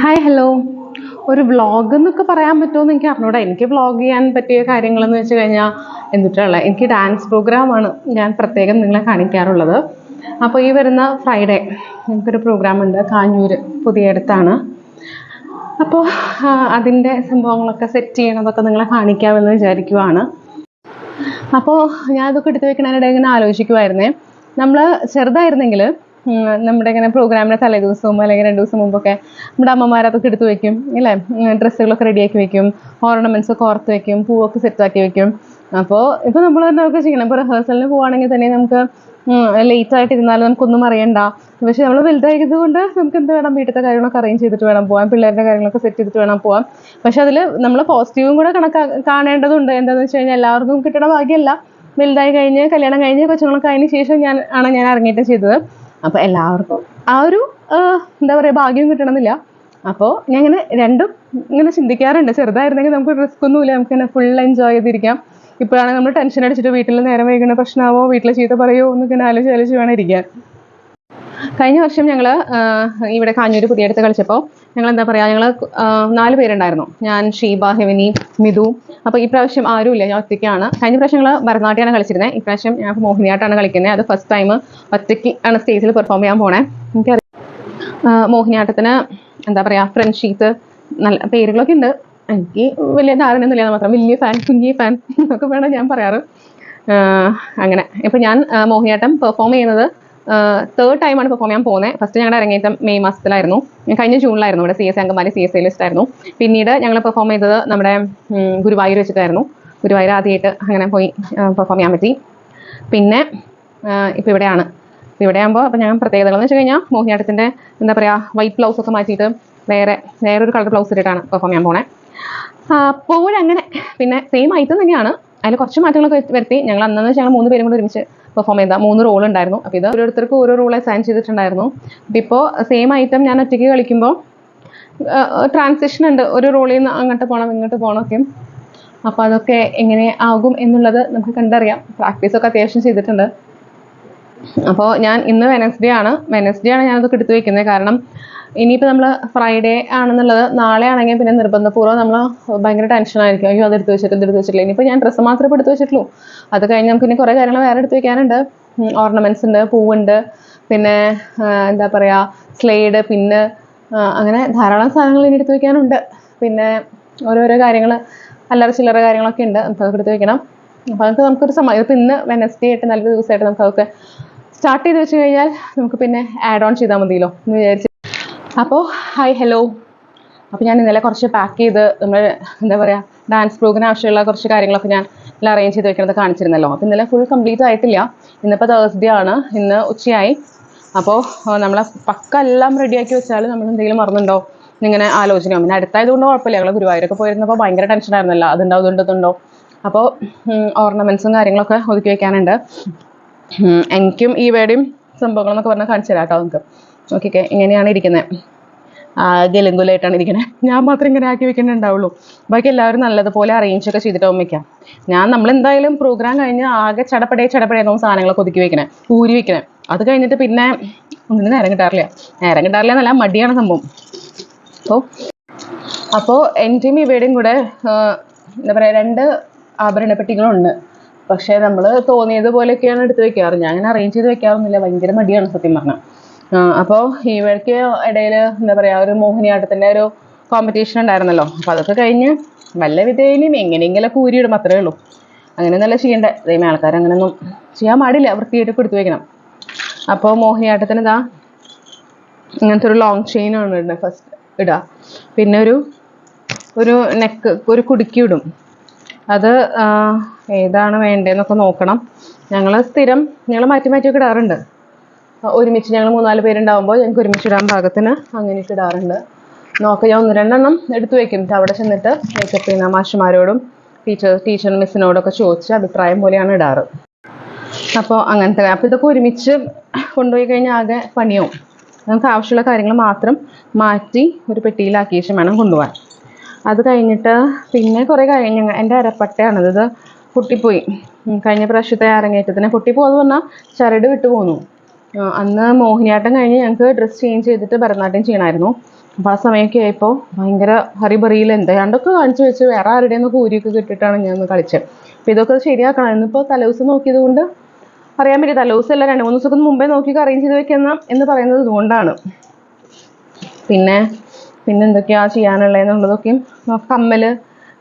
Hi hello ഒരു vlog എന്നൊക്കെ പറയാൻ പറ്റുമോ എന്ന് എനിക്ക് അറിഞ്ഞൂടാ. എനിക്ക് വ്ളോഗ് ചെയ്യാൻ പറ്റിയ കാര്യങ്ങളെന്ന് വെച്ച് കഴിഞ്ഞാൽ എന്നിട്ടുള്ള എനിക്ക് ഡാൻസ് പ്രോഗ്രാമാണ് ഞാൻ പ്രത്യേകം നിങ്ങളെ കാണിക്കാറുള്ളത്. അപ്പോൾ ഈ വരുന്ന ഫ്രൈഡേ നമുക്കൊരു പ്രോഗ്രാമുണ്ട് പുതിയ അടുത്താണ് അപ്പോൾ അതിന്റെ സംഭവങ്ങളൊക്കെ സെറ്റ് ചെയ്യണതൊക്കെ നിങ്ങളെ കാണിക്കാമെന്ന് വിചാരിക്കുവാണ്. അപ്പോൾ ഞാൻ ഇതൊക്കെ എടുത്തു വെക്കണതിനിടെ ഇങ്ങനെ ആലോചിക്കുമായിരുന്നേ നമ്മൾ ചെറുതായിരുന്നെങ്കിൽ നമ്മുടെ ഇങ്ങനെ പ്രോഗ്രാമിന്റെ തലേ ദിവസവും അല്ലെങ്കിൽ രണ്ട് ദിവസം മുമ്പൊക്കെ നമ്മുടെ അമ്മമാരതൊക്കെ എടുത്ത് വെക്കും അല്ലേ ഡ്രസ്സുകളൊക്കെ റെഡിയാക്കി വെക്കും ഓർണമെന്റ്സ് ഒക്കെ ഓർത്ത് വെക്കും പൂവൊക്കെ സെറ്റാക്കി വെക്കും. അപ്പോൾ ഇപ്പോൾ നമ്മൾ തന്നെ ഒക്കെ ചെയ്യണം. ഇപ്പോൾ റിഹേഴ്സലിന് പോവുകയാണെങ്കിൽ തന്നെ നമുക്ക് ലേറ്റ് ആയിട്ട് ഇരുന്നാലും നമുക്കൊന്നും അറിയണ്ട. പക്ഷെ നമ്മൾ വലുതായത് കൊണ്ട് നമുക്ക് എന്ത് വേണം? വീട്ടിലത്തെ കാര്യങ്ങളൊക്കെ അറേഞ്ച് ചെയ്തിട്ട് വേണം പോകാൻ പിള്ളേരുടെ കാര്യങ്ങളൊക്കെ സെറ്റ് ചെയ്തിട്ട് വേണം പോകാൻ പക്ഷെ അതിൽ നമ്മൾ പോസിറ്റീവും കൂടെ കണക്കാ കാണേണ്ടതുണ്ട്. എന്താണെന്ന് വെച്ച് കഴിഞ്ഞാൽ എല്ലാവർക്കും കിട്ടണ ഭാഗ്യമല്ല. വലുതായി കഴിഞ്ഞ് കല്യാണം കഴിഞ്ഞ് കൊച്ചുങ്ങളൊക്കെ അതിന് ശേഷം ഞാൻ ആണ് ഞാൻ ഇറങ്ങിയിട്ട് ചെയ്തത്. അപ്പോൾ എല്ലാവർക്കും ആ ഒരു എന്താ പറയുക ഭാഗ്യം കിട്ടണമെന്നില്ല. അപ്പോൾ ഞാൻ ഇങ്ങനെ രണ്ടും ഇങ്ങനെ ചിന്തിക്കാറുണ്ട്. ചെറുതായിരുന്നെങ്കിൽ നമുക്ക് റിസ്ക് ഒന്നുമില്ല. നമുക്ക് ഇങ്ങനെ ഫുൾ എൻജോയ് ചെയ്തിരിക്കാം. ഇപ്പോഴാണെങ്കിൽ നമ്മൾ ടെൻഷൻ അടിച്ചിട്ട് വീട്ടിൽ നേരം വൈകുന്ന പ്രശ്നമാവോ വീട്ടിൽ ചീത്ത പറയുമോ എന്നൊക്കെ ആലോചിച്ച് ആലോചിച്ച് വേണം ഇരിക്കാൻ. കഴിഞ്ഞ വർഷം ഞങ്ങൾ ഇവിടെ കാഞ്ഞൂർ പുതിയടുത്ത് കളിച്ചപ്പോൾ ഞങ്ങൾ എന്താ പറയുക ഞങ്ങൾ നാല് പേരുണ്ടായിരുന്നു. ഞാൻ ഷീബ ഹെവനി മിതു അപ്പോൾ ഈ പ്രാവശ്യം ആരുമില്ല ഞാൻ ഒറ്റയ്ക്കാണ്. കഴിഞ്ഞ പ്രാവശ്യം ഞങ്ങൾ ഭരതനാട്യമാണ് കളിച്ചിരുന്നത് ഇപ്രാവശ്യം ഞാൻ മോഹിനിയാട്ടാണ് കളിക്കുന്നത് അത് ഫസ്റ്റ് ടൈം ഒറ്റയ്ക്ക് ആണ് സ്റ്റേജിൽ പെർഫോം ചെയ്യാൻ പോണേ. എനിക്ക് മോഹിനിയാട്ടത്തിന് എന്താ പറയുക ഫ്രണ്ട് ഷീറ്റ് നല്ല പേരുകളൊക്കെ ഉണ്ട്. എനിക്ക് വലിയ ധാരണയൊന്നുമില്ല മാത്രം. വലിയ ഫാൻ കുഞ്ഞി ഫാൻ എന്നൊക്കെ വേണം ഞാൻ പറയാറ്. അങ്ങനെ. ഇപ്പം ഞാൻ മോഹിനിയാട്ടം പെർഫോം ചെയ്യുന്നത് തേർഡ് ടൈമാണ് പെർഫോം ചെയ്യാൻ പോകുന്നത്. ഫസ്റ്റ് ഞങ്ങളുടെ അരങ്ങേറ്റം മെയ് മാസത്തിലായിരുന്നു. കഴിഞ്ഞ ജൂണിലായിരുന്നു ഇവിടെ C S Angamaly C S പിന്നീട് ഞങ്ങൾ പെർഫോം ചെയ്തത് നമ്മുടെ ഗുരുവായൂർ വെച്ചിട്ടായിരുന്നു. ഗുരുവായൂർ ആദ്യമായിട്ട് അങ്ങനെ പോയി പെർഫോം ചെയ്യാൻ പറ്റി. പിന്നെ ഇപ്പോൾ ഇവിടെയാണ്. ഇവിടെ ആകുമ്പോൾ അപ്പോൾ ഞാൻ പ്രത്യേകതകൾ എന്ന് വെച്ച് കഴിഞ്ഞാൽ മോഹിനിയാട്ടത്തിന്റെ എന്താ പറയുക വൈറ്റ് ബ്ലൗസ് ഒക്കെ മാറ്റിയിട്ട് വേറെ വേറെ ഒരു കളർ ബ്ലൗസ് ഇട്ടിട്ടാണ് പെർഫോം ചെയ്യാൻ പോണേ. അപ്പോഴങ്ങനെ പിന്നെ സെയിം ഐറ്റം തന്നെയാണ്. അതിൽ കുറച്ച് മാറ്റങ്ങളൊക്കെ വരുത്തി. ഞങ്ങൾ അന്നെന്ന് വെച്ചാൽ ഞങ്ങൾ മൂന്ന് പേരും കൂടി ഒരുമിച്ച് പെർഫോം ചെയ്ത മൂന്ന് റോൾ ഉണ്ടായിരുന്നു. അപ്പോൾ ഇത് ഓരോരുത്തർക്കും ഓരോ റോൾ അസൈൻ ചെയ്തിട്ടുണ്ടായിരുന്നു. അപ്പോൾ ഇപ്പോൾ സെയിം ഐറ്റം ഞാൻ ഒറ്റയ്ക്ക് കളിക്കുമ്പോൾ ട്രാൻസിഷൻ ഉണ്ട്. ഒരു റോളിൽ നിന്ന് അങ്ങോട്ട് പോകണം ഇങ്ങോട്ട് പോകണമൊക്കെ അപ്പോൾ അതൊക്കെ എങ്ങനെ ആകും എന്നുള്ളത് നമുക്ക് കണ്ടറിയാം. പ്രാക്ടീസൊക്കെ അത്യാവശ്യം ചെയ്തിട്ടുണ്ട്. അപ്പോൾ ഞാൻ ഇന്ന് വെനസ്ഡേ ആണ്. വെനസ്ഡേ ആണ് ഞാനതൊക്കെ എടുത്തു വെക്കുന്നത്. കാരണം ഇനിയിപ്പോൾ നമ്മൾ ഫ്രൈഡേ ആണെന്നുള്ളത് നാളെ ആണെങ്കിൽ പിന്നെ നിർബന്ധപൂർവം നമ്മൾ ഭയങ്കര ടെൻഷനായിരിക്കും അയ്യോ അത് എടുത്ത് വെച്ചിട്ട് എടുത്ത് വെച്ചിട്ടില്ല. ഇനിയിപ്പോൾ ഞാൻ ഡ്രസ്സ് മാത്രമേ ഇപ്പോൾ എടുത്ത് വെച്ചിട്ടുള്ളൂ. അത് കഴിഞ്ഞ് നമുക്ക് ഇനി കുറേ കാര്യങ്ങൾ വേറെ എടുത്ത് വെക്കാനുണ്ട്. ഓർണമെന്റ്സ് ഉണ്ട് പൂവുണ്ട്. പിന്നെ എന്താ പറയുക സ്ലേഡ് പിന്ന് അങ്ങനെ ധാരാളം സാധനങ്ങൾ ഇനി എടുത്ത് വെക്കാനുണ്ട്. പിന്നെ ഓരോരോ കാര്യങ്ങൾ അല്ലറ ചില്ലറ കാര്യങ്ങളൊക്കെ ഉണ്ട്. നമുക്ക് അതൊക്കെ എടുത്ത് വെക്കണം. അപ്പോൾ അതൊക്കെ നമുക്കൊരു സമയം ഇപ്പം ഇന്ന് വെനസ്ഡേ ആയിട്ട് നല്ലൊരു ദിവസമായിട്ട് നമുക്ക് അതൊക്കെ സ്റ്റാർട്ട് ചെയ്ത് വെച്ച് കഴിഞ്ഞാൽ നമുക്ക് പിന്നെ ആഡ് ഓൺ ചെയ്താൽ മതിയല്ലോ എന്ന് വിചാരിച്ച്. അപ്പോൾ ഹായ് ഹലോ അപ്പോൾ ഞാൻ ഇന്നലെ കുറച്ച് പാക്ക് ചെയ്ത് നമ്മൾ എന്താ പറയുക ഡാൻസ് പ്രോഗ്രാം ആവശ്യമുള്ള കുറച്ച് കാര്യങ്ങളൊക്കെ ഞാൻ എല്ലാം അറേഞ്ച് ചെയ്ത് വെക്കുന്നത് കാണിച്ചിരുന്നല്ലോ. അപ്പോൾ ഇന്നലെ ഫുൾ കംപ്ലീറ്റ് ആയിട്ടില്ല. ഇന്നിപ്പോൾ തേഴ്സ്ഡേ ആണ്. ഇന്ന് ഉച്ചയായി. അപ്പോൾ നമ്മൾ പക്ക എല്ലാം റെഡിയാക്കി വെച്ചാൽ നമ്മൾ എന്തെങ്കിലും മറന്നുണ്ടോ? ഇങ്ങനെ ആലോചനയോ? പിന്നെ അടുത്തായതുകൊണ്ട് കുഴപ്പമില്ല. ഞങ്ങൾ ഗുരുവായൂരൊക്കെ പോയിരുന്നപ്പോൾ ഭയങ്കര ടെൻഷൻ ആയിരുന്നല്ലോ. അതുണ്ടോ അതുണ്ടോ ഇതുണ്ടോ അപ്പോൾ ഓർണമെന്റ്സും കാര്യങ്ങളൊക്കെ ഒതുക്കി വെക്കാനുണ്ട്. എനിക്കും ഈ വേടയും സംഭവങ്ങളെന്നൊക്കെ പറഞ്ഞാൽ കാണിച്ചു തരാം കേട്ടോ നമുക്ക് ഓക്കെ ഇങ്ങനെയാണ് ഇരിക്കുന്നത് ആകെ ലെങ്കുലായിട്ടാണ് ഇരിക്കുന്നത് ഞാൻ മാത്രം ഇങ്ങനെ ആക്കി വെക്കുന്നുണ്ടാവുള്ളൂ ബാക്കി എല്ലാവരും നല്ലതുപോലെ അറേഞ്ച് ഒക്കെ ചെയ്തിട്ടാവും വെക്കാം. ഞാൻ നമ്മൾ എന്തായാലും പ്രോഗ്രാം കഴിഞ്ഞ് ആകെ ചടപ്പടയെ ചടപ്പടേ നോക്കും സാധനങ്ങളൊക്കെ ഒതുക്കി വെക്കണേ. ഊരി വെക്കണേ. അത് കഴിഞ്ഞിട്ട് പിന്നെ ഒന്നിനും നേരം കിട്ടാറില്ല. നേരം കിട്ടാറില്ല എന്നല്ല മടിയാണ് സംഭവം. അപ്പോൾ അപ്പോൾ എന്റെയും ഇവയുടെയും കൂടെ എന്താ പറയുക രണ്ട് ആഭരണ പെട്ടികളുണ്ട് പക്ഷേ നമ്മൾ തോന്നിയത് പോലെയൊക്കെയാണ് എടുത്ത് വെക്കാറ്. ഞാൻ അങ്ങനെ അറേഞ്ച് ചെയ്ത് വെക്കാറൊന്നുമില്ല. ഭയങ്കര മടിയാണ് സത്യം പറഞ്ഞാൽ അപ്പോൾ ഇവർക്ക് ഇടയിൽ എന്താ പറയുക ഒരു മോഹിനിയാട്ടത്തിന്റെ ഒരു കോമ്പറ്റീഷൻ ഉണ്ടായിരുന്നല്ലോ. അപ്പോൾ അതൊക്കെ കഴിഞ്ഞ് വല്ല വിധേനയും എങ്ങനെയെങ്കിലൊക്കെ ഊരിയിടും അത്രേ ഉള്ളൂ. അങ്ങനെ നല്ല ചെയ്യണ്ടേ ദൈവം ആൾക്കാർ അങ്ങനെയൊന്നും ചെയ്യാൻ പാടില്ല. വൃത്തിയായിട്ട് കൊടുത്തു വെക്കണം. അപ്പോൾ മോഹിനിയാട്ടത്തിന് ഇതാ ഇങ്ങനത്തെ ഒരു ലോങ് ചെയിൻ ആണ് ഇടുന്നത്. ഫസ്റ്റ് ഇടുക പിന്നെ ഒരു ഒരു നെക്ക് ഒരു കുടുക്കി ഇടും. അത് ഏതാണ് വേണ്ടതെന്നൊക്കെ നോക്കണം. ഞങ്ങൾ സ്ഥിരം ഞങ്ങൾ മാറ്റി മാറ്റിയൊക്കെ ഇടാറുണ്ട്. ഒരുമിച്ച് ഞങ്ങൾ മൂന്നാൽ പേരുണ്ടാകുമ്പോൾ ഞങ്ങൾക്ക് ഒരുമിച്ച് ഇടാൻ പാകത്തിന് അങ്ങനെയൊക്കെ ഇടാറുണ്ട്. നോക്കാം ഞാൻ ഒന്ന് രണ്ടെണ്ണം എടുത്തു വെക്കും. അവിടെ ചെന്നിട്ട് മേക്കപ്പ് ചെയ്യുന്ന മാഷുമാരോടും ടീച്ചർ ടീച്ചർ മിസ്സിനോടൊക്കെ ചോദിച്ച് അഭിപ്രായം പോലെയാണ് ഇടാറ്. അപ്പോൾ അങ്ങനത്തെ അപ്പോൾ ഇതൊക്കെ ഒരുമിച്ച് കൊണ്ടുപോയി കഴിഞ്ഞാൽ ആകെ പണിയോ നമുക്ക് ആവശ്യമുള്ള കാര്യങ്ങൾ മാത്രം മാറ്റി ഒരു പെട്ടിയിലാക്കിയ ശേഷം വേണം കൊണ്ടുപോകാൻ. അത് കഴിഞ്ഞിട്ട് പിന്നെ കുറേ കാര്യങ്ങൾ എന്റെ അരപ്പട്ടയാണത്. ഇത് പൊട്ടിപ്പോയി. കഴിഞ്ഞ പ്രാവശ്യത്തെ അരങ്ങേറ്റത്തിന് പൊട്ടിപ്പോകുമെന്ന് പറഞ്ഞാൽ ചരട് വിട്ടു പോന്നു. അന്ന് മോഹിനിയാട്ടം കഴിഞ്ഞ് ഞങ്ങൾക്ക് ഡ്രസ്സ് ചേഞ്ച് ചെയ്തിട്ട് ഭരതനാട്യം ചെയ്യണമായിരുന്നു അപ്പോൾ ആ സമയമൊക്കെ ആയപ്പോൾ ഭയങ്കര ഹറിബറിയിൽ എന്താണ്ടൊക്കെ കാണിച്ചു വെച്ച് വേറെ ആരുടെ ഒന്ന് കൂരിയൊക്കെ കിട്ടിയിട്ടാണ് ഞാൻ കളിച്ചത് അപ്പോൾ ഇതൊക്കെ ശരിയാക്കണം. ഇന്നിപ്പോൾ തലേദിവസം നോക്കിയത് കൊണ്ട് അറിയാൻ പറ്റിയ തലേദിവസം അല്ല രണ്ട് മൂന്ന് ദിവസത്തിന് മുമ്പേ നോക്കി അറേഞ്ച് ചെയ്ത് വെക്കുന്ന എന്ന് പറയുന്നത് ഇതുകൊണ്ടാണ്. പിന്നെ പിന്നെ എന്തൊക്കെയാ ചെയ്യാനുള്ളതെന്നുള്ളതൊക്കെയും ആ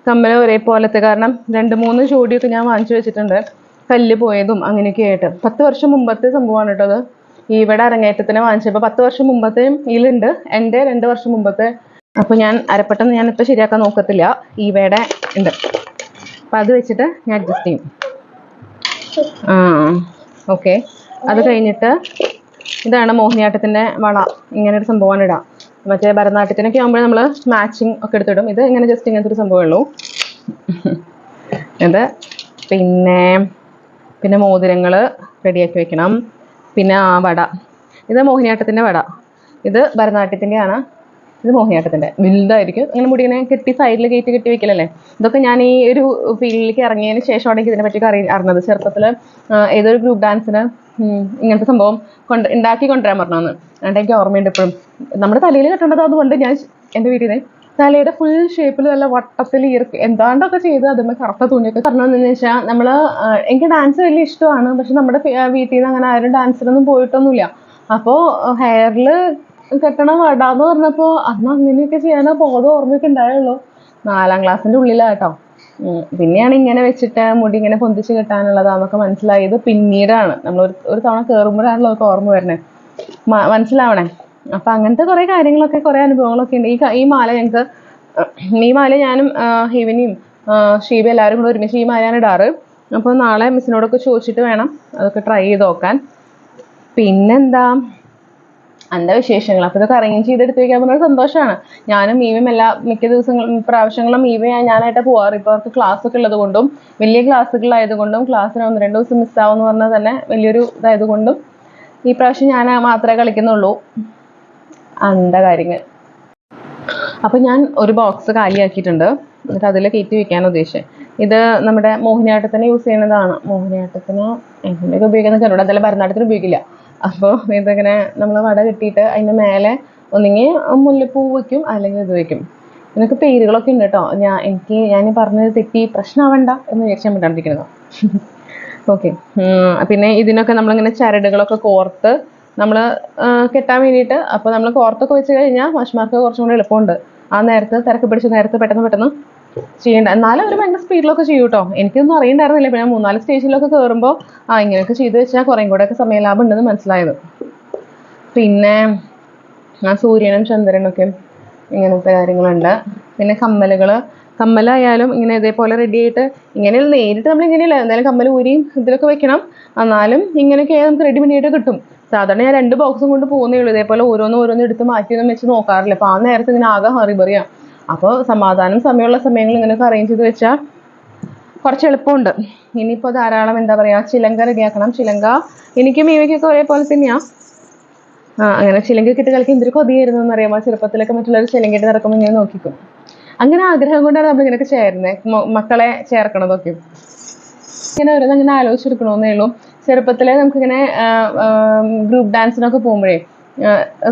കമ്മൽ ഒരേപോലത്തെ കാരണം രണ്ട് മൂന്ന് ജോഡിയൊക്കെ ഞാൻ വാങ്ങിച്ചു വെച്ചിട്ടുണ്ട്. കല്ല് പോയതും അങ്ങനെയൊക്കെ ആയിട്ട്. പത്ത് വർഷം മുമ്പത്തെ സംഭവമാണ് കേട്ടോ അത്. ഇവിടെ അരങ്ങേറ്റത്തിന് വാങ്ങിച്ചപ്പോൾ പത്ത് വർഷം മുമ്പത്തെയും ഇതിലുണ്ട്. എന്റെ രണ്ട് വർഷം മുമ്പത്തെ. അപ്പോൾ ഞാൻ അരപ്പെട്ടെന്ന് ഞാൻ ഇപ്പോൾ ശരിയാക്കാൻ നോക്കത്തില്ല. ഈവയുടെ ഉണ്ട്. അപ്പം അത് വെച്ചിട്ട് ഞാൻ അഡ്ജസ്റ്റ് ചെയ്യും. ആ ഓക്കെ അത് കഴിഞ്ഞിട്ട് ഇതാണ് മോഹിനിയാട്ടത്തിന്റെ വള. ഇങ്ങനെ ഒരു സംഭവമാണ് ഇടാം. മറ്റേ ഭരതനാട്യത്തിനൊക്കെ ആകുമ്പോൾ നമ്മൾ മാച്ചിങ് ഒക്കെ എടുത്തിടും. ഇത് ഇങ്ങനെ ജസ്റ്റ് ഇങ്ങനത്തെ ഒരു സംഭവമേ ഉള്ളൂ ഇത് പിന്നെ പിന്നെ മോതിരങ്ങൾ റെഡിയാക്കി വെക്കണം. പിന്നെ ആ വട. ഇത് മോഹിനിയാട്ടത്തിന്റെ വട. ഇത് ഭരതനാട്യത്തിന്റെയാണ് ഇത് മോഹിനിയാട്ടത്തിന്റെ വലുതായിരിക്കും. ഇങ്ങനെ മുടി ഇങ്ങനെ കെട്ടി സൈഡിൽ കയറ്റി കെട്ടി വെക്കലല്ലേ? ഇതൊക്കെ ഞാൻ ഈ ഒരു ഫീൽഡിലേക്ക് ഇറങ്ങിയതിന് ശേഷമാണ് എനിക്ക് ഇതിനെ പറ്റി അറി അറിഞ്ഞത്. ചെറുപ്പത്തിൽ ഏതൊരു ഗ്രൂപ്പ് ഡാൻസിന് ഇങ്ങനത്തെ സംഭവം കൊണ്ട് ഉണ്ടാക്കി കൊണ്ടുവരാൻ പറഞ്ഞതെന്ന് അതുകൊണ്ട് എനിക്ക് ഓർമ്മയുണ്ട് ഇപ്പോഴും. നമ്മുടെ തലയിൽ കെട്ടേണ്ടത് അതുകൊണ്ട് ഞാൻ എന്റെ വീട്ടിൽ തലയുടെ ഫുൾ ഷേപ്പിൽ നല്ല വട്ടത്തിൽ ഈർക്ക് എന്താണ്ടൊക്കെ ചെയ്ത് അതിന്മേൽ കറുത്ത തുണിയൊക്കെ പറഞ്ഞതെന്ന് വെച്ചാൽ നമ്മൾ എനിക്ക് ഡാൻസ് വലിയ ഇഷ്ടമാണ്. പക്ഷെ നമ്മുടെ വീട്ടിൽ നിന്ന് അങ്ങനെ ആരും ഡാൻസിനൊന്നും പോയിട്ടൊന്നുമില്ല. അപ്പോൾ ഹെയറിൽ കെട്ടണ വേണ്ടാന്ന് പറഞ്ഞപ്പോ അന്ന് അങ്ങനെയൊക്കെ ചെയ്യാനാ ബോധം ഓർമ്മയൊക്കെ ഉണ്ടായുള്ളൂ. നാലാം ക്ലാസ്സിന്റെ ഉള്ളിലാട്ടോ. പിന്നെയാണ് ഇങ്ങനെ വെച്ചിട്ട് മുടി ഇങ്ങനെ പൊന്തിച്ച് കെട്ടാനുള്ളതാന്നൊക്കെ മനസ്സിലായത് പിന്നീടാണ്. നമ്മൾ ഒരു ഒരു തവണ കേറുമ്പോഴാണല്ലോ അവർക്ക് ഓർമ്മ വരണേ മനസ്സിലാവണേ? അപ്പൊ അങ്ങനത്തെ കുറെ കാര്യങ്ങളൊക്കെ കുറെ അനുഭവങ്ങളൊക്കെ ഉണ്ട്. ഈ ഈ മാല ഞങ്ങൾക്ക് ഈ മാല ഞാനും ഹിവനിയും ഷീബ എല്ലാവരും കൂടെ ഒരുമിച്ച് ഈ മാലയാണ് ഇടാറ്. അപ്പോൾ നാളെ മിസ്സിനോടൊക്കെ ചോദിച്ചിട്ട് വേണം അതൊക്കെ ട്രൈ ചെയ്ത് നോക്കാൻ. പിന്നെന്താ? എന്റെ വിശേഷങ്ങൾ. അപ്പോൾ ഇതൊക്കെ അറേഞ്ച് ചെയ്തെടുത്ത് വെക്കാൻ പറഞ്ഞ സന്തോഷമാണ്. ഞാനും മീവയും എല്ലാ മിക്ക ദിവസങ്ങളും പ്രാവശ്യങ്ങളും മീവ ഞാനായിട്ട് പോവാറ്. ഇപ്പോൾ അവർക്ക് ക്ലാസ് ഒക്കെ ഉള്ളത് കൊണ്ടും വലിയ ക്ലാസ്സുകളായതുകൊണ്ടും ക്ലാസ്സിന് ഒന്ന് രണ്ട് ദിവസം മിസ്സാവെന്ന് പറഞ്ഞാൽ തന്നെ വലിയൊരു ഇതായതുകൊണ്ടും ഈ പ്രാവശ്യം ഞാൻ മാത്രമേ കളിക്കുന്നുള്ളൂ. അന്ത കാര്യങ്ങൾ. അപ്പം ഞാൻ ഒരു ബോക്സ് കാലിയാക്കിയിട്ടുണ്ട്. എന്നിട്ട് അതിൽ കയറ്റി വെക്കാൻ ഉദ്ദേശിച്ചത്. ഇത് നമ്മുടെ മോഹിനിയാട്ടത്തിന് യൂസ് ചെയ്യുന്നതാണ്. മോഹിനിയാട്ടത്തിന് എങ്ങനെയൊക്കെ ഉപയോഗിക്കുന്ന കരുട അതല്ല ഭരതനാട്യത്തിന് ഉപയോഗിക്കില്ല. അപ്പോൾ ഇതിങ്ങനെ നമ്മൾ വട കെട്ടിയിട്ട് അതിന്റെ മേലെ ഒന്നെങ്കിൽ മുല്ലപ്പൂ വയ്ക്കും അല്ലെങ്കിൽ ഇത് വയ്ക്കും ഇതിനൊക്കെ പേരുകളൊക്കെ ഉണ്ട് കേട്ടോ ഞാൻ എനിക്ക് ഞാൻ പറഞ്ഞത് തെറ്റി പ്രശ്നമാവണ്ട എന്ന് വിചാരിച്ചാൽ മിണ്ടാണ്ടിരിക്കുന്നത്. ഓക്കെ പിന്നെ ഇതിനൊക്കെ നമ്മളിങ്ങനെ ചരടുകളൊക്കെ കോർത്ത് നമ്മൾ കെട്ടാൻ വേണ്ടിയിട്ട് അപ്പോൾ നമ്മൾ കോർത്തൊക്കെ വെച്ച് കഴിഞ്ഞാൽ മാഷ്മാർക്ക് കുറച്ചും കൂടി എളുപ്പമുണ്ട്. ആ നേരത്ത് തിരക്ക് പിടിച്ച നേരത്തെ പെട്ടെന്ന് പെട്ടെന്ന് ചെയ്യണ്ട. എന്നാലും അവർ ഭയങ്കര സ്പീഡിലൊക്കെ ചെയ്യും കേട്ടോ എനിക്കൊന്നും അറിയണ്ടായിരുന്നില്ല. പിന്നെ മൂന്നാൽ സ്റ്റേജിലൊക്കെ കേറുമ്പോ ആ ഇങ്ങനെയൊക്കെ ചെയ്ത് വെച്ചാൽ കുറേം സമയ ലാഭം ഉണ്ടെന്ന് മനസ്സിലായത്. പിന്നെ ആ സൂര്യനും ചന്ദ്രനൊക്കെ ഇങ്ങനത്തെ കാര്യങ്ങളുണ്ട്. പിന്നെ കമ്മലുകൾ കമ്മലായാലും ഇങ്ങനെ ഇതേപോലെ റെഡി ആയിട്ട് ഇങ്ങനെ നേരിട്ട് നമ്മൾ ഇങ്ങനെയല്ല. എന്തായാലും കമ്മൽ ഊരിയും ഇതിലൊക്കെ വെക്കണം. എന്നാലും ഇങ്ങനെയൊക്കെ നമുക്ക് റെഡിമെയ്ഡ് ആയിട്ട് കിട്ടും. സാധാരണ ഞാൻ രണ്ട് ബോക്സും കൊണ്ട് പോകുന്നേ ഉള്ളൂ. ഇതേപോലെ ഓരോന്ന് ഓരോന്ന് എടുത്ത് മാറ്റിയൊന്നും വെച്ച് നോക്കാറില്ല. അപ്പോൾ ആ നേരത്തെ ഇങ്ങനെ ആകെ ഹറിബറിയാണ് അപ്പോൾ സമാധാനം സമയമുള്ള സമയങ്ങളിൽ ഇങ്ങനെയൊക്കെ അറേഞ്ച് ചെയ്ത് വെച്ചാൽ കുറച്ച് എളുപ്പമുണ്ട്. ഇനിയിപ്പോൾ ധാരാളം എന്താ പറയുക ചിലങ്ക റെഡിയാക്കണം ചിലങ്ക എനിക്കും മീവയ്ക്കൊക്കെ ഒരേപോലെ തന്നെയാണ് ആ അങ്ങനെ ചിലങ്ക കിട്ടി കളിക്കാൻ എന്തൊരു കൊതിയായിരുന്നു എന്ന് അറിയാമോ ചെറുപ്പത്തിലൊക്കെ മറ്റുള്ളവർ ചിലങ്കിട്ട് നടക്കുമ്പോൾ ഇങ്ങനെ നോക്കിക്കും. അങ്ങനെ ആഗ്രഹം കൊണ്ടാണ് നമ്മൾ ഇങ്ങനെയൊക്കെ ചേരുന്നത് മക്കളെ ചേർക്കണതൊക്കെ. ഇങ്ങനെ ഓരോന്ന് അങ്ങനെ ആലോചിച്ചെടുക്കണമെന്നേ ഉള്ളൂ. ചെറുപ്പത്തിലെ നമുക്കിങ്ങനെ ഗ്രൂപ്പ് ഡാൻസിനൊക്കെ പോകുമ്പോഴേ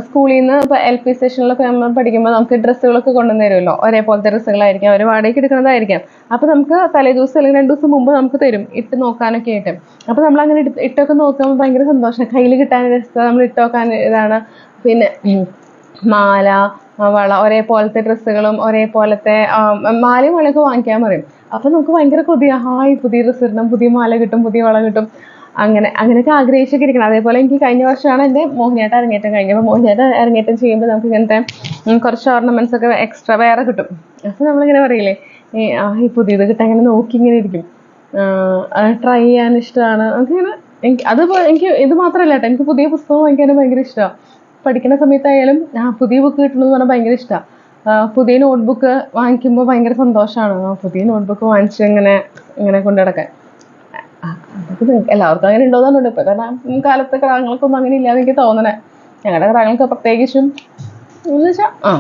സ്കൂളിൽ നിന്ന് ഇപ്പോൾ എൽ പി സെഷനിലൊക്കെ നമ്മൾ പഠിക്കുമ്പോൾ നമുക്ക് ഡ്രസ്സുകളൊക്കെ കൊണ്ടുവന്ന് തരുമല്ലോ. ഒരേപോലത്തെ ഡ്രസ്സുകളായിരിക്കും. അവർ വാടകയ്ക്ക് എടുക്കുന്നതായിരിക്കാം. അപ്പോൾ നമുക്ക് തലേ ദിവസം അല്ലെങ്കിൽ രണ്ട് ദിവസം മുമ്പ് നമുക്ക് തരും. ഇട്ട് നോക്കാനൊക്കെ ആയിട്ട്. അപ്പോൾ നമ്മൾ അങ്ങനെ ഇട്ട് ഇട്ടൊക്കെ നോക്കുമ്പോൾ ഭയങ്കര സന്തോഷം. കയ്യിൽ കിട്ടാൻ ഡ്രസ്സ് നമ്മൾ ഇട്ട് നോക്കാൻ ഇതാണ്. പിന്നെ മാല വള ഒരേപോലത്തെ ഡ്രസ്സുകളും ഒരേപോലത്തെ മാലയും വളയൊക്കെ വാങ്ങിക്കാൻ പറയും. അപ്പോൾ നമുക്ക് ഭയങ്കര കൊതിയാ. ഹായ് പുതിയ ഡ്രസ്സ് ഇടണം. പുതിയ മാല കിട്ടും പുതിയ വള കിട്ടും. അങ്ങനെ അങ്ങനെയൊക്കെ ആഗ്രഹിച്ചൊക്കെ ഇരിക്കണം അതേപോലെ എനിക്ക് കഴിഞ്ഞ വർഷമാണ് എന്റെ മോഹിനിയാട്ടം അരങ്ങേറ്റം കഴിഞ്ഞത്. അപ്പോൾ മോഹിനിയാട്ടം അരങ്ങേറ്റം ചെയ്യുമ്പോൾ നമുക്ക് ഇങ്ങനത്തെ കുറച്ച് ഓർണമെന്റ്സ് ഒക്കെ എക്സ്ട്രാ വേറെ കിട്ടും. അപ്പോൾ നമ്മളിങ്ങനെ പറയില്ലേ ഈ പുതിയത് കിട്ടാൻ ഇങ്ങനെ നോക്കി ഇങ്ങനെ ഇരിക്കും. ട്രൈ ചെയ്യാൻ ഇഷ്ടമാണ്. അങ്ങനെ എനിക്ക് അത് എനിക്ക് ഇത് മാത്രമല്ല കേട്ടോ എനിക്ക് പുതിയ പുസ്തകം വാങ്ങിക്കാനും ഭയങ്കര ഇഷ്ടമാണ് പഠിക്കുന്ന സമയത്തായാലും ആ പുതിയ ബുക്ക് കിട്ടണമെന്ന് പറഞ്ഞാൽ ഭയങ്കര ഇഷ്ടമാണ് പുതിയ നോട്ട്ബുക്ക് വാങ്ങിക്കുമ്പോൾ ഭയങ്കര സന്തോഷമാണ്. പുതിയ നോട്ട്ബുക്ക് വാങ്ങിച്ച് ഇങ്ങനെ ഇങ്ങനെ കൊണ്ടു നടക്കാൻ. എല്ലാവർക്കും അങ്ങനെ ഉണ്ടോന്നുണ്ട് ഇപ്പൊ കാരണം കാലത്തെ ക്രാങ്ങൾക്കൊന്നും അങ്ങനെ ഇല്ലാന്ന് എനിക്ക് തോന്നണേ. ഞങ്ങളുടെ ക്രാങ്ങൾക്ക് പ്രത്യേകിച്ചും എന്ന് വെച്ചാൽ ആ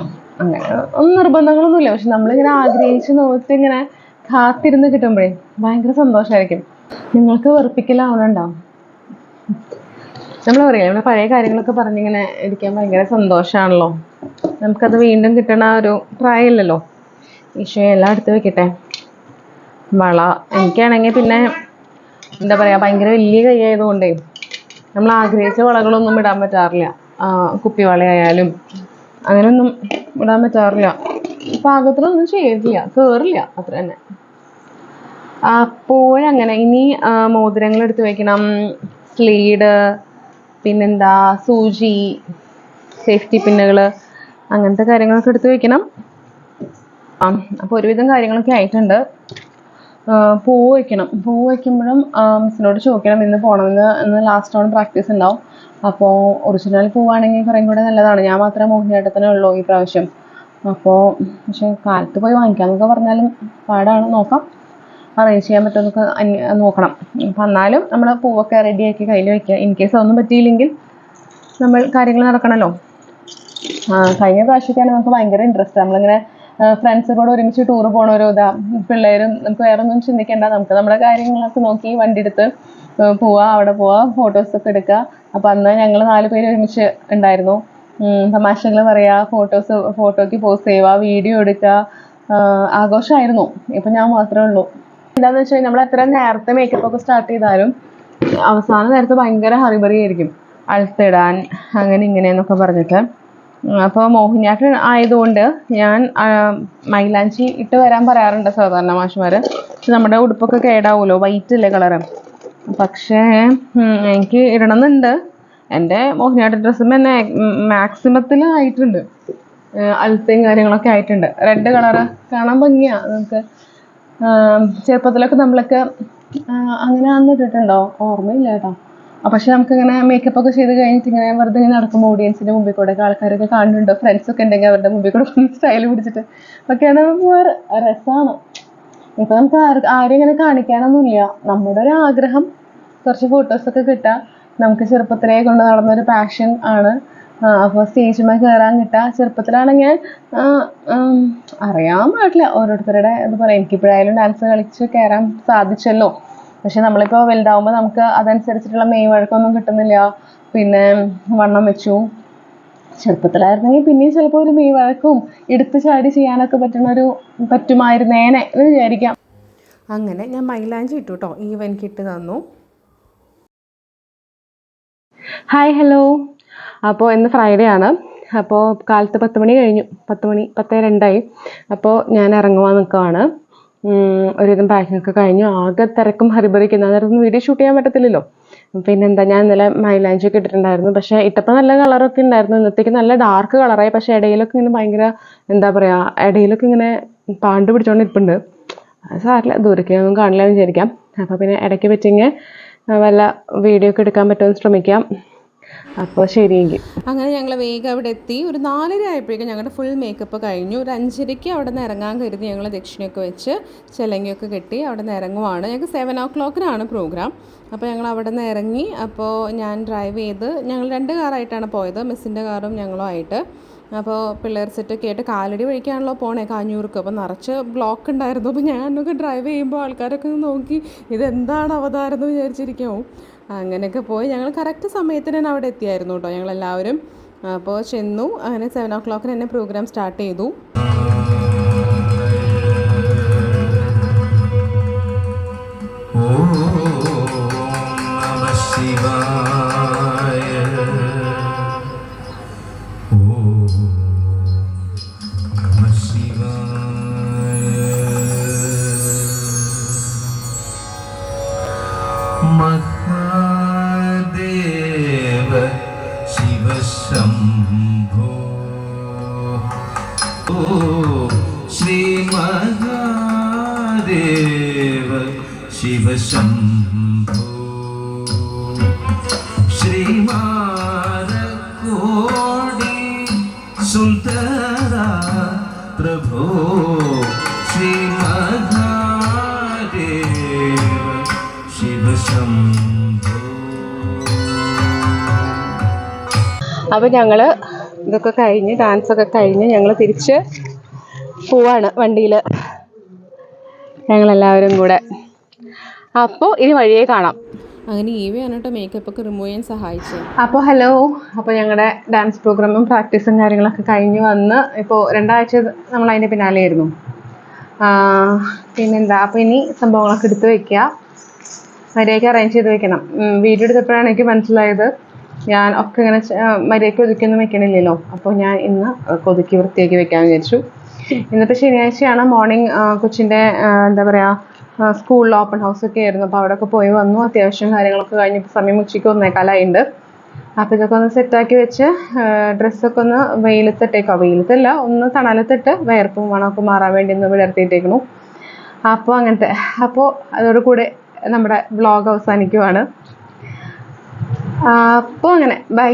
അങ്ങനെ ഒന്നും നിർബന്ധങ്ങളൊന്നുമില്ല പക്ഷെ നമ്മളിങ്ങനെ ആഗ്രഹിച്ച് നോക്കി ഇങ്ങനെ കാത്തിരുന്ന് കിട്ടുമ്പോഴേ ഭയങ്കര സന്തോഷമായിരിക്കും നിങ്ങൾക്ക് വെറുപ്പിക്കലാവണുണ്ടാവും നമ്മൾ പറയാം നമ്മുടെ പഴയ കാര്യങ്ങളൊക്കെ പറഞ്ഞിങ്ങനെ ഇരിക്കാൻ ഭയങ്കര സന്തോഷമാണല്ലോ നമുക്കത് വീണ്ടും കിട്ടണ ഒരു പ്രായമില്ലല്ലോ. ഈശോ എല്ലാം എടുത്ത് വെക്കട്ടെ. വള എനിക്കാണെങ്കിൽ പിന്നെ എന്താ പറയുക ഭയങ്കര വലിയ കൈ ആയതുകൊണ്ടേ നമ്മൾ ആഗ്രഹിച്ച വളകളൊന്നും ഇടാൻ പറ്റാറില്ല. ആ, കുപ്പിവളയായാലും അങ്ങനെയൊന്നും ഇടാൻ പറ്റാറില്ല. പാകത്തിലൊന്നും ചെയ്തില്ല കേറില്ല അത്ര തന്നെ. അപ്പോഴങ്ങനെ ഇനി മോതിരങ്ങൾ എടുത്ത് വെക്കണം. സ്ലീഡ് പിന്നെന്താ സൂചി സേഫ്റ്റി പിന്നുകൾ അങ്ങനത്തെ കാര്യങ്ങളൊക്കെ എടുത്ത് വെക്കണം. അപ്പോൾ ഒരുവിധം കാര്യങ്ങളൊക്കെ ആയിട്ടുണ്ട്. പൂവ് വയ്ക്കണം പൂവ് വയ്ക്കുമ്പോഴും മിസ്സിനോട് ചോദിക്കണം ഇന്ന് പോകണമെന്ന് ഇന്ന് ലാസ്റ്റ് ആണ് പ്രാക്ടീസ് ഉണ്ടാവും. അപ്പോൾ ഒറിജിനൽ പൂവാണെങ്കിൽ കുറേ കൂടെ നല്ലതാണ്. ഞാൻ മാത്രമേ മോഹിനിയാട്ടത്തിനേ ഉള്ളൂ ഈ പ്രാവശ്യം. അപ്പോൾ പക്ഷേ കാലത്ത് പോയി വാങ്ങിക്കാമെന്നൊക്കെ പറഞ്ഞാലും പാടാണ്. നോക്കാം. അറേഞ്ച് ചെയ്യാൻ പറ്റുമെന്നൊക്കെ നോക്കണം. അപ്പം എന്നാലും നമ്മൾ പൂവൊക്കെ റെഡിയാക്കി കയ്യിൽ വയ്ക്കുക ഇൻ കേസ് അതൊന്നും പറ്റിയില്ലെങ്കിൽ നമ്മൾ കാര്യങ്ങൾ നടക്കണമല്ലോ കഴിഞ്ഞ പ്രാവശ്യമൊക്കെയാണ് നമുക്ക് ഭയങ്കര ഇൻട്രസ്റ്റ് നമ്മളിങ്ങനെ ഫ്രണ്ട്സ് കൂടെ ഒരുമിച്ച് ടൂർ പോണ ഒരു ഇതാ പിള്ളേരും നമുക്ക് വേറെ ഒന്നും ചിന്തിക്കേണ്ട. നമുക്ക് നമ്മുടെ കാര്യങ്ങളൊക്കെ നോക്കി വണ്ടി എടുത്ത് പോവാ അവിടെ പോവാ ഫോട്ടോസ് ഒക്കെ എടുക്കുക അപ്പൊ അന്ന് ഞങ്ങൾ നാല് പേര് ഒരുമിച്ച് ഉണ്ടായിരുന്നു. തമാശകൾ പറയാ ഫോട്ടോസ് ഫോട്ടോയ്ക്ക് പോസ്റ്റ് ചെയ്യുക വീഡിയോ എടുക്കുക ആഘോഷമായിരുന്നു ഇപ്പൊ ഞാൻ മാത്രമേ ഉള്ളൂ. എന്താന്ന് വെച്ചാൽ നമ്മൾ എത്ര നേരത്തെ മേക്കപ്പ് ഒക്കെ സ്റ്റാർട്ട് ചെയ്താലും അവസാന നേരത്ത് ഭയങ്കര ഹറിബറി ആയിരിക്കും. അഴുത്തിടാൻ അങ്ങനെ ഇങ്ങനെ എന്നൊക്കെ പറഞ്ഞിട്ട്. അപ്പോൾ മോഹിനിയാട്ടം ആയതുകൊണ്ട് ഞാൻ മൈലാഞ്ചി ഇട്ട് വരാൻ പറയാറുണ്ട് സാധാരണ മാഷുമാർ പക്ഷെ നമ്മുടെ ഉടുപ്പൊക്കെ കേടാവുമല്ലോ വൈറ്റ് അല്ലേ കളറ് പക്ഷേ എനിക്ക് ഇടണമെന്നുണ്ട്. എന്റെ മോഹിനിയാട്ട ഡ്രസ്സും തന്നെ മാക്സിമത്തിൽ ആയിട്ടുണ്ട്. അൽത്തയും കാര്യങ്ങളൊക്കെ ആയിട്ടുണ്ട്. റെഡ് കളറ് കാണാൻ ഭംഗിയാ. നമുക്ക് ചെറുപ്പത്തിലൊക്കെ നമ്മളൊക്കെ അങ്ങനെ അന്ന് ഇട്ടിട്ടുണ്ടോ? ഓർമ്മയില്ല കേട്ടോ. പക്ഷെ നമുക്കിങ്ങനെ മേക്കപ്പ് ഒക്കെ ചെയ്ത് കഴിഞ്ഞിട്ട് ഇങ്ങനെ വെറുതെ ഇങ്ങനെ നടക്കുമ്പോൾ ഓഡിയൻസിന്റെ മുമ്പിൽ കൂടെ ആൾക്കാരൊക്കെ കാണുന്നുണ്ടോ? ഫ്രണ്ട്സ് ഒക്കെ ഉണ്ടെങ്കിൽ അവരുടെ മുമ്പിൽ കൂടെ സ്റ്റൈൽ പിടിച്ചിട്ട്. ഒക്കെയാണ് രസമാണ് ഇപ്പൊ നമുക്ക് ആര് ഇങ്ങനെ കാണിക്കാനൊന്നുമില്ല. നമ്മുടെ ഒരു ആഗ്രഹം കുറച്ച് ഫോട്ടോസ് ഒക്കെ കിട്ടാ. നമുക്ക് ചെറുപ്പത്തിലേ കൊണ്ട് നടന്ന ഒരു പാഷൻ ആണ്. അപ്പോൾ സ്റ്റേജിന്മേൽ കയറാൻ കിട്ടുക ചെറുപ്പത്തിലാണെങ്കിൽ അറിയാൻ പാടില്ല. ഓരോരുത്തരുടെ ഇതുപോലെ എനിക്കിപ്പോഴായാലും ഡാൻസ് കളിച്ച് കയറാൻ സാധിച്ചല്ലോ. പക്ഷെ നമ്മളിപ്പോൾ വലുതാവുമ്പോൾ നമുക്ക് അതനുസരിച്ചിട്ടുള്ള മെയ് വഴക്കമൊന്നും കിട്ടുന്നില്ല. പിന്നെ വണ്ണം വെച്ചു. ചെറുപ്പത്തിലായിരുന്നെങ്കിൽ പിന്നെയും ചിലപ്പോൾ ഒരു മെയ് വഴക്കും എടുത്തു ചാടി ചെയ്യാനൊക്കെ പറ്റുന്ന ഒരു പറ്റുമായിരുന്നേനെ എന്ന് വിചാരിക്കാം. അങ്ങനെ ഞാൻ മൈലാഞ്ചി ഇട്ടു കേട്ടോ ഈവൻ കിട്ട് തന്നു. Hi hello. അപ്പോൾ ഇന്ന് ഫ്രൈഡേ ആണ്. അപ്പോൾ കാലത്ത് പത്ത് മണി കഴിഞ്ഞു. പത്ത് മണി പത്ത് രണ്ടായി. അപ്പോൾ ഞാൻ ഇറങ്ങുവാൻ നിൽക്കുവാണ്. ഒരുവിധം പാക്കിങ്ങൊക്കെ കഴിഞ്ഞു. ആകെ തിരക്കും ഹരിബറിക്കുന്നു വീഡിയോ ഷൂട്ട് ചെയ്യാൻ പറ്റത്തില്ലല്ലോ. പിന്നെന്താ ഞാൻ ഇന്നലെ മൈലാഞ്ചൊക്കെ ഇട്ടിട്ടുണ്ടായിരുന്നു. പക്ഷേ ഇട്ടപ്പോൾ നല്ല കളറൊക്കെ ഉണ്ടായിരുന്നു. ഇന്നത്തേക്ക് നല്ല ഡാർക്ക് കളറായി പക്ഷേ ഇടയിലൊക്കെ ഇങ്ങനെ ഭയങ്കര എന്താ പറയുക ഇടയിലൊക്കെ ഇങ്ങനെ പാണ്ട് പിടിച്ചോണ്ട് ഇരിപ്പുണ്ട് അത് സാറില്ല ദൂരക്കൊന്നും കാണില്ല വിചാരിക്കാം. അപ്പോൾ പിന്നെ ഇടയ്ക്ക് പറ്റിയെങ്കിൽ വല്ല വീഡിയോ ഒക്കെ എടുക്കാൻ പറ്റുമെന്ന് ശ്രമിക്കാം. അപ്പോൾ ശരിയെങ്കിൽ അങ്ങനെ ഞങ്ങൾ വേഗം അവിടെ എത്തി ഒരു നാലര ആയപ്പോഴേക്കും ഞങ്ങളുടെ ഫുൾ മേക്കപ്പ് കഴിഞ്ഞു. ഒരു അഞ്ചരയ്ക്ക് അവിടെ നിന്ന് ഇറങ്ങാൻ കരുതി ഞങ്ങൾ ദക്ഷിണയൊക്കെ വെച്ച് ചെലങ്കയൊക്കെ കെട്ടി അവിടെ നിന്ന് ഇറങ്ങുവാണ് ഞങ്ങൾക്ക് സെവൻ ഓ ക്ലോക്കിനാണ് പ്രോഗ്രാം അപ്പോൾ ഞങ്ങൾ അവിടെ നിന്ന് ഇറങ്ങി അപ്പോൾ ഞാൻ ഡ്രൈവ് ചെയ്ത് ഞങ്ങൾ രണ്ട് കാറായിട്ടാണ് പോയത്. മിസ്സിന്റെ കാറും ഞങ്ങളും ആയിട്ട്. അപ്പോൾ പിള്ളേർ സെറ്റൊക്കെ ആയിട്ട് കാലടി വഴിക്കാണല്ലോ പോണേ കാഞ്ഞൂർക്ക്. അപ്പോൾ നിറച്ച് ബ്ലോക്ക് ഉണ്ടായിരുന്നു. അപ്പോൾ ഞാനൊക്കെ ഡ്രൈവ് ചെയ്യുമ്പോൾ ആൾക്കാരൊക്കെ നോക്കി ഇതെന്താണ് അവതാരം എന്ന് വിചാരിച്ചിരിക്കാവും അങ്ങനെയൊക്കെ പോയി. ഞങ്ങൾ കറക്റ്റ് സമയത്തിന് തന്നെ അവിടെ എത്തിയായിരുന്നു കേട്ടോ ഞങ്ങളെല്ലാവരും. അപ്പോൾ ചെന്നു. അങ്ങനെ സെവൻ ഓ ക്ലോക്കിന് തന്നെ പ്രോഗ്രാം സ്റ്റാർട്ട് ചെയ്തു. ശ്രീ മഹാദേവ ശിവശംഭോ. ശ്രീമാരക്കോടി സുന്ദര പ്രഭോ ശ്രീ മഹാദേവ ശിവശംഭോ. അപ്പോൾ ഞങ്ങൾ ഇതൊക്കെ കഴിഞ്ഞ് ഡാൻസൊക്കെ കഴിഞ്ഞ് ഞങ്ങൾ തിരിച്ച് പോവാണ് വണ്ടിയിൽ ഞങ്ങളെല്ലാവരും കൂടെ. അപ്പോൾ ഇനി വഴിയെ കാണാം. അങ്ങനെ ഈവയാണ് കേട്ടോ മേക്കപ്പ് ഒക്കെ റിമൂവ് ചെയ്യാൻ സഹായിച്ചത് അപ്പോൾ ഹലോ അപ്പോൾ ഞങ്ങളുടെ ഡാൻസ് പ്രോഗ്രാമും പ്രാക്ടീസും കാര്യങ്ങളൊക്കെ കഴിഞ്ഞ് വന്ന് ഇപ്പോൾ രണ്ടാഴ്ച നമ്മൾ അതിന്റെ പിന്നാലെയായിരുന്നു പിന്നെന്താ? അപ്പോൾ ഇനി സംഭവങ്ങളൊക്കെ എടുത്ത് വെക്കുക മര്യാദയ്ക്ക് അറേഞ്ച് ചെയ്ത് വെക്കണം. വീഡിയോ എടുത്തപ്പോഴാണ് എനിക്ക് മനസ്സിലായത് ഞാൻ ഒക്കെ ഇങ്ങനെ മര്യാദയ്ക്ക് ഒതുക്കിയൊന്നും വെക്കണില്ലല്ലോ. അപ്പോൾ ഞാൻ ഇന്ന് ഒതുക്കി വൃത്തിയാക്കി വെക്കാമെന്ന് വിചാരിച്ചു. ഇന്നത്തെ ശനിയാഴ്ചയാണ് മോർണിംഗ് കൊച്ചിന്റെ എന്താ പറയുക സ്കൂളിൽ ഓപ്പൺ ഹൗസ് ഒക്കെ ആയിരുന്നു. അപ്പോൾ അവിടെയൊക്കെ പോയി വന്നു. അത്യാവശ്യം കാര്യങ്ങളൊക്കെ കഴിഞ്ഞിപ്പോൾ സമയം ഉച്ചയ്ക്ക് ഒന്നേക്കാലായിട്ടുണ്ട് അപ്പോൾ ഇതൊക്കെ ഒന്ന് സെറ്റാക്കി വെച്ച് ഡ്രസ്സൊക്കെ ഒന്ന് വെയിലത്തിട്ടേക്കോ. വെയിലത്തല്ല ഒന്ന് തണലത്തിട്ട് വയർപ്പും മണമൊക്കെ മാറാൻ വേണ്ടി ഒന്ന് വിടർത്തിയിട്ടേക്കണു. അപ്പോൾ അങ്ങനത്തെ. അപ്പോൾ അതോടുകൂടെ നമ്മുടെ വ്ളോഗ് അവസാനിക്കുവാണ്. അപ്പോൾ അങ്ങനെ. ബൈ.